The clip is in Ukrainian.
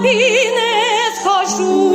тобі не схожу.